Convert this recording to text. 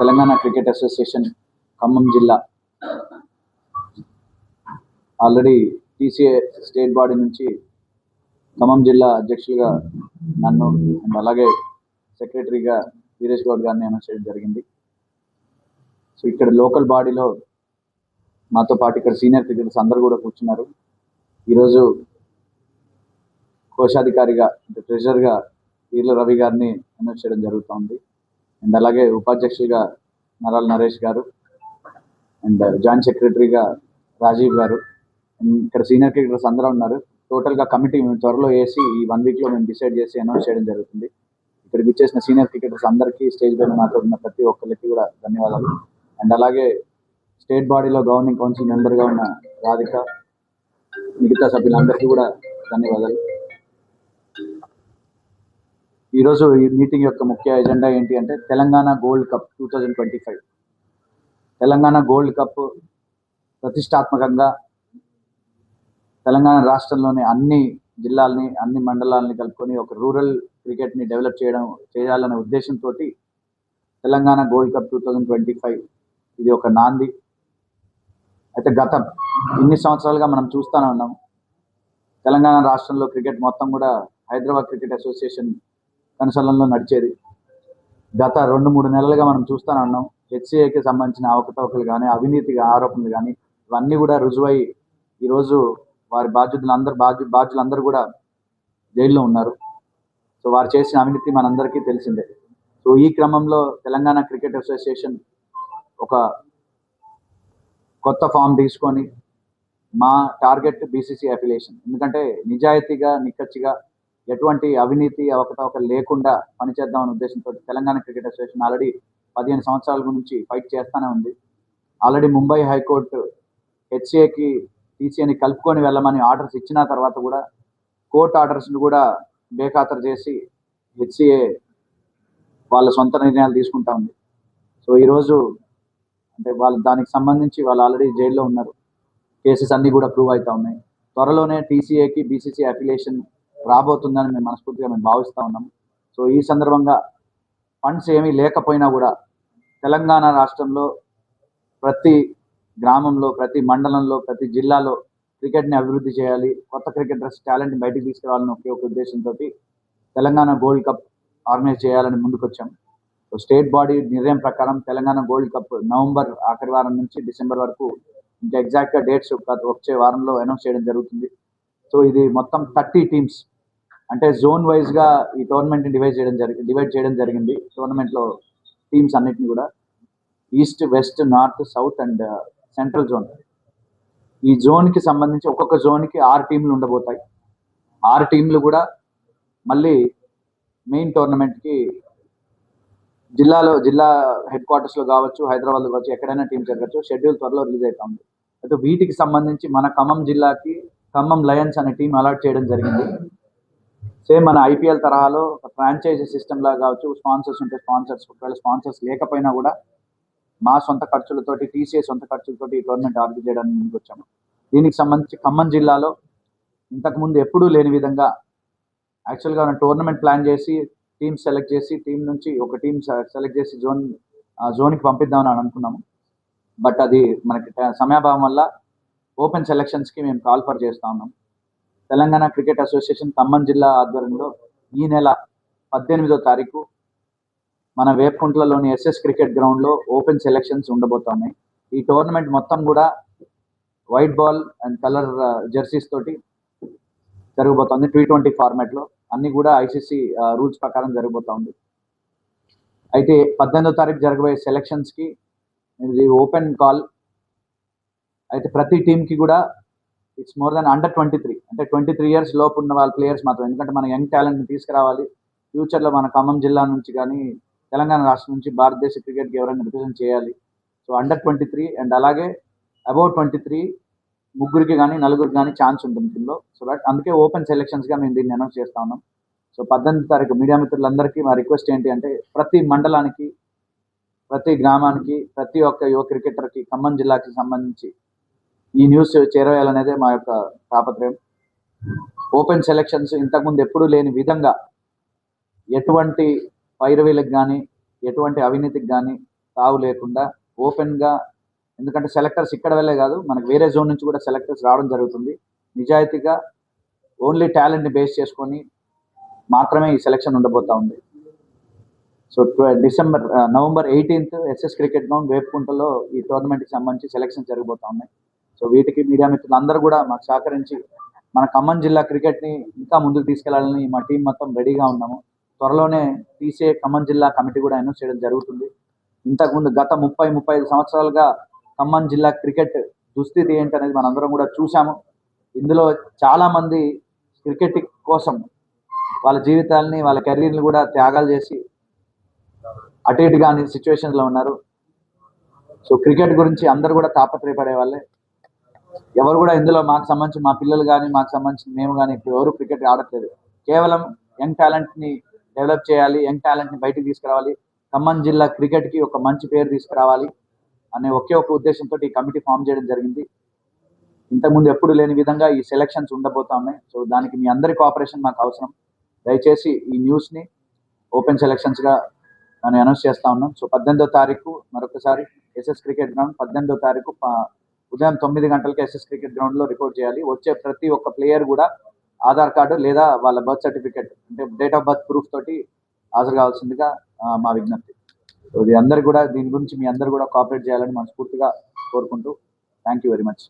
Telangana cricket association Khammam జిల్లా. Already TCA state body నుంచి ఖమ్మం జిల్లా అధ్యక్షులుగా నన్ను అండ్ అలాగే సెక్రటరీగా వీరేష్ గౌడ్ గారిని అనౌన్స్ చేయడం జరిగింది. సో ఇక్కడ లోకల్ బాడీలో మాతో పాటు ఇక్కడ సీనియర్ క్రికెటర్స్ అందరూ కూడా కూర్చున్నారు. ఈరోజు కోశాధికారిగా అంటే ట్రెజరర్గా వీర్ల రవి గారిని అనౌన్స్ చేయడం జరుగుతోంది. అండ్ అలాగే ఉపాధ్యక్షులుగా నరాల నరేష్ గారు అండ్ జాయింట్ సెక్రటరీగా రాజీవ్ గారు. అండ్ ఇక్కడ సీనియర్ క్రికెటర్స్ అందరూ ఉన్నారు. టోటల్గా కమిటీ మేము త్వరలో వేసి ఈ వన్ వీక్లో మేము డిసైడ్ చేసి అనౌన్స్ చేయడం జరుగుతుంది. ఇక్కడికి వచ్చేసిన సీనియర్ క్రికెటర్స్ అందరికీ స్టేజ్ పైన నాతో ఉన్న ప్రతి ఒక్కరికి కూడా ధన్యవాదాలు. అండ్ అలాగే స్టేట్ బాడీలో గవర్నింగ్ కౌన్సిల్ మెంబర్గా ఉన్న రాధిక మిగతా సభ్యులందరికీ కూడా ధన్యవాదాలు. ఈరోజు ఈ మీటింగ్ యొక్క ముఖ్య ఎజెండా ఏంటి అంటే Telangana gold cup two thousand twenty five. Telangana gold cup ప్రతిష్టాత్మకంగా తెలంగాణ రాష్ట్రంలోని అన్ని జిల్లాల్ని అన్ని మండలాలని కలుపుకొని ఒక రూరల్ క్రికెట్ని డెవలప్ చేయడం చేయాలనే ఉద్దేశంతో Telangana gold cup two thousand twenty five ఇది ఒక నాంది. అయితే గత ఇన్ని సంవత్సరాలుగా మనం చూస్తూనే ఉన్నాం. తెలంగాణ రాష్ట్రంలో క్రికెట్ మొత్తం కూడా హైదరాబాద్ క్రికెట్ అసోసియేషన్ కనుసలంలో నడిచేది. గత రెండు మూడు నెలలుగా మనం చూస్తూనే ఉన్నాం హెచ్సిఐకి సంబంధించిన అవకతవకలు కానీ అవినీతి ఆరోపణలు కానీ ఇవన్నీ కూడా రుజువై ఈరోజు వారి బాధ్యతలు అందరు బాధ్యు బాధ్యులందరూ కూడా జైల్లో ఉన్నారు. సో వారు చేసిన అవినీతి మనందరికీ తెలిసిందే. సో ఈ క్రమంలో తెలంగాణ క్రికెట్ అసోసియేషన్ ఒక కొత్త ఫామ్ తీసుకొని మా టార్గెట్ బీసీసీ అఫిలియేషన్. ఎందుకంటే నిజాయితీగా నిక్కచ్చిగా ఎటువంటి అవినీతి అవకతవకలు లేకుండా పనిచేద్దామనే ఉద్దేశంతో తెలంగాణ క్రికెట్ అసోసియేషన్ ఆల్రెడీ పదిహేను సంవత్సరాల నుంచి ఫైట్ చేస్తూనే ఉంది. ఆల్రెడీ ముంబై హైకోర్టు హెచ్ఏకి టీసీఏని కలుపుకొని వెళ్ళమని ఆర్డర్స్ ఇచ్చిన తర్వాత కూడా కోర్టు ఆర్డర్స్ని కూడా బేఖాతరు చేసి హెచ్సిఏ వాళ్ళ సొంత నిర్ణయాలు తీసుకుంటా ఉంది. సో ఈరోజు అంటే వాళ్ళు దానికి సంబంధించి వాళ్ళు ఆల్రెడీ జైల్లో ఉన్నారు. కేసెస్ అన్నీ కూడా ప్రూవ్ అవుతా ఉన్నాయి. త్వరలోనే టీసీఏకి బీసీసీ అఫిలియేషన్ రాబోతుందని మేము మనస్ఫూర్తిగా మేము భావిస్తూ ఉన్నాం. సో ఈ సందర్భంగా ఫండ్స్ ఏమీ లేకపోయినా కూడా తెలంగాణ రాష్ట్రంలో ప్రతి గ్రామంలో ప్రతి మండలంలో ప్రతి జిల్లాలో క్రికెట్ని అభివృద్ధి చేయాలి కొత్త క్రికెటర్స్ టాలెంట్ని బయటికి తీసుకురావాలని ఒకే ఒక ఉద్దేశంతో తెలంగాణ గోల్డ్ కప్ ఆర్గనైజ్ చేయాలని ముందుకొచ్చాం. సో స్టేట్ బాడీ నిర్ణయం ప్రకారం తెలంగాణ గోల్డ్ కప్ నవంబర్ ఆఖరి వారం నుంచి డిసెంబర్ వరకు ఇంకా ఎగ్జాక్ట్గా డేట్స్ వచ్చే వారంలో అనౌన్స్ చేయడం జరుగుతుంది. సో ఇది మొత్తం థర్టీ టీమ్స్ అంటే జోన్ వైజ్గా ఈ టోర్నమెంట్ని డివైడ్ చేయడం జరిగింది డివైడ్ చేయడం జరిగింది. టోర్నమెంట్లో టీమ్స్ అన్నిటిని కూడా east west north south and central zone ఈ జోన్కి సంబంధించి ఒక్కొక్క జోన్కి ఆరు టీంలు ఉండబోతాయి. ఆరు టీంలు కూడా మళ్ళీ మెయిన్ టోర్నమెంట్కి జిల్లాలో జిల్లా హెడ్ క్వార్టర్స్లో కావచ్చు హైదరాబాద్లో కావచ్చు ఎక్కడైనా టీం జరగచ్చు. షెడ్యూల్ త్వరలో రిలీజ్ అవుతుంది అయితే వీటికి సంబంధించి మన ఖమ్మం జిల్లాకి ఖమ్మం లయన్స్ అనే టీం అలాట్ చేయడం జరిగింది. సేమ్ మన ఐపీఎల్ తరహాలో ఫ్రాంచైజీ సిస్టమ్ లాగా కావచ్చు స్పాన్సర్స్ ఉంటే స్పాన్సర్స్ ఒకవేళ స్పాన్సర్స్ లేకపోయినా కూడా మా సొంత ఖర్చులతోటి టీసీఏ సొంత ఖర్చులతోటి ఈ టోర్నమెంట్ ఆర్గనైజ్ చేయడానికి ముందుకు వచ్చాము. దీనికి సంబంధించి ఖమ్మం జిల్లాలో ఇంతకుముందు ఎప్పుడూ లేని విధంగా యాక్చువల్గా మనం టోర్నమెంట్ ప్లాన్ చేసి టీమ్ సెలెక్ట్ చేసి టీం నుంచి ఒక టీం సెలెక్ట్ చేసి జోన్ జోన్కి పంపిద్దామని అనుకున్నాము. బట్ అది మనకి సమయాభావం వల్ల ఓపెన్ సెలక్షన్స్కి మేము కాల్ ఫర్ చేస్తా ఉన్నాం. తెలంగాణ క్రికెట్ అసోసియేషన్ ఖమ్మం జిల్లా ఆధ్వర్యంలో ఈ నెల పద్దెనిమిదో తారీఖు మన వేపకుంట్లలోని ఎస్ఎస్ క్రికెట్ గ్రౌండ్లో ఓపెన్ సెలెక్షన్స్ ఉండబోతున్నాయి. ఈ టోర్నమెంట్ మొత్తం కూడా white ball and colour jerseys తోటి జరగబోతోంది. టీ ట్వంటీ ఫార్మాట్లో అన్ని కూడా ఐసీసీ రూల్స్ ప్రకారం జరగబోతోంది. అయితే పద్దెనిమిదో తారీఖు జరగబోయే సెలెక్షన్స్కి ఇది ఓపెన్ కాల్. అయితే ప్రతి టీంకి కూడా it's more than under twenty three. అంటే ట్వంటీ త్రీ ఇయర్స్ లోపు ఉన్న వాళ్ళ ప్లేయర్స్ మాత్రం. ఎందుకంటే మన యంగ్ టాలెంట్ని తీసుకురావాలి. ఫ్యూచర్లో మన ఖమ్మం జిల్లా నుంచి కానీ తెలంగాణ రాష్ట్రం నుంచి భారతదేశ క్రికెట్కి ఎవరైనా రిప్రజెంట్ చేయాలి. So under twenty three and అలాగే అబౌవ్ ట్వంటీ త్రీ ముగ్గురికి కానీ నలుగురికి కానీ ఛాన్స్ ఉంటుంది దీనిలో. సో దట్ అందుకే ఓపెన్ సెలెక్షన్స్గా మేము దీన్ని అనౌన్స్ చేస్తా ఉన్నాం. సో పద్దెనిమిది తారీఖు మీడియా మిత్రులందరికీ మా రిక్వెస్ట్ ఏంటి అంటే ప్రతి మండలానికి ప్రతి గ్రామానికి ప్రతి ఒక్క యువ క్రికెటర్కి ఖమ్మం జిల్లాకి సంబంధించి ఈ న్యూస్ చేరవేయాలనేదే మా యొక్క తాపత్రయం. ఓపెన్ సెలక్షన్స్ ఇంతకుముందు ఎప్పుడూ లేని విధంగా ఎటువంటి పైరవీలకు కానీ ఎటువంటి అవినీతికి కానీ తావు లేకుండా ఓపెన్గా ఎందుకంటే సెలెక్టర్స్ ఇక్కడ వెళ్ళే కాదు మనకు వేరే జోన్ నుంచి కూడా సెలెక్టర్స్ రావడం జరుగుతుంది. నిజాయితీగా ఓన్లీ టాలెంట్ని బేస్ చేసుకొని మాత్రమే ఈ సెలెక్షన్ ఉండబోతా ఉంది. So December November eighteenth SS cricket ground వేపుకుంటలో ఈ టోర్నమెంట్కి సంబంధించి సెలెక్షన్ జరగబోతా ఉన్నాయి. సో వీటికి మీడియా మిత్రులు అందరూ కూడా మాకు సహకరించి మన ఖమ్మం జిల్లా క్రికెట్ని ఇంకా ముందుకు తీసుకెళ్ళాలని మా టీం మొత్తం రెడీగా ఉన్నాము. త్వరలోనే తీసే ఖమ్మం జిల్లా కమిటీ కూడా అనౌన్స్ చేయడం జరుగుతుంది. ఇంతకుముందు గత ముప్పై ముప్పై ఐదు సంవత్సరాలుగా ఖమ్మం జిల్లా క్రికెట్ దుస్థితి ఏంటనేది మనందరం కూడా చూసాము ఇందులో చాలామంది క్రికెట్ కోసం వాళ్ళ జీవితాలని వాళ్ళ కెరీర్ని కూడా త్యాగాలు చేసి అటు ఇటు కాని సిచ్యువేషన్స్లో ఉన్నారు. సో క్రికెట్ గురించి అందరు కూడా తాపత్రయపడే వాళ్ళే. ఎవరు కూడా ఇందులో మాకు సంబంధించి మా పిల్లలు కానీ మాకు సంబంధించి మేము కానీ ఇప్పుడు ఎవరు క్రికెట్ ఆడట్లేదు. కేవలం యంగ్ టాలెంట్ని డెవలప్ చేయాలి యంగ్ టాలెంట్ని బయటికి తీసుకురావాలి ఖమ్మం జిల్లా క్రికెట్కి ఒక మంచి పేరు తీసుకురావాలి అనే ఒకే ఒక ఉద్దేశంతో ఈ కమిటీ ఫామ్ చేయడం జరిగింది. ఇంతకుముందు ఎప్పుడు లేని విధంగా ఈ సెలక్షన్స్ ఉండబోతున్నాయి సో దానికి మీ అందరి కోఆపరేషన్ మాకు అవసరం. దయచేసి ఈ న్యూస్ని ఓపెన్ సెలక్షన్స్గా మనం అనౌన్స్ చేస్తా ఉన్నాం సో పద్దెనిమిదో తారీఖు మరొకసారి ఎస్ఎస్ క్రికెట్ గ్రౌండ్ పద్దెనిమిదో తారీఖు ఉదయం తొమ్మిది గంటలకి ఎస్ఎస్ క్రికెట్ గ్రౌండ్లో రిపోర్ట్ చేయాలి. వచ్చే ప్రతి ఒక్క ప్లేయర్ కూడా ఆధార్ కార్డు లేదా వాళ్ళ బర్త్ సర్టిఫికేట్ అంటే డేట్ ఆఫ్ బర్త్ ప్రూఫ్ తోటి హాజరు కావాల్సిందిగా మా విజ్ఞప్తి. ఇది అందరు కూడా దీని గురించి మీ అందరు కూడా కోఆపరేట్ చేయాలని మనస్ఫూర్తిగా కోరుకుంటూ థ్యాంక్ యూ వెరీ మచ్.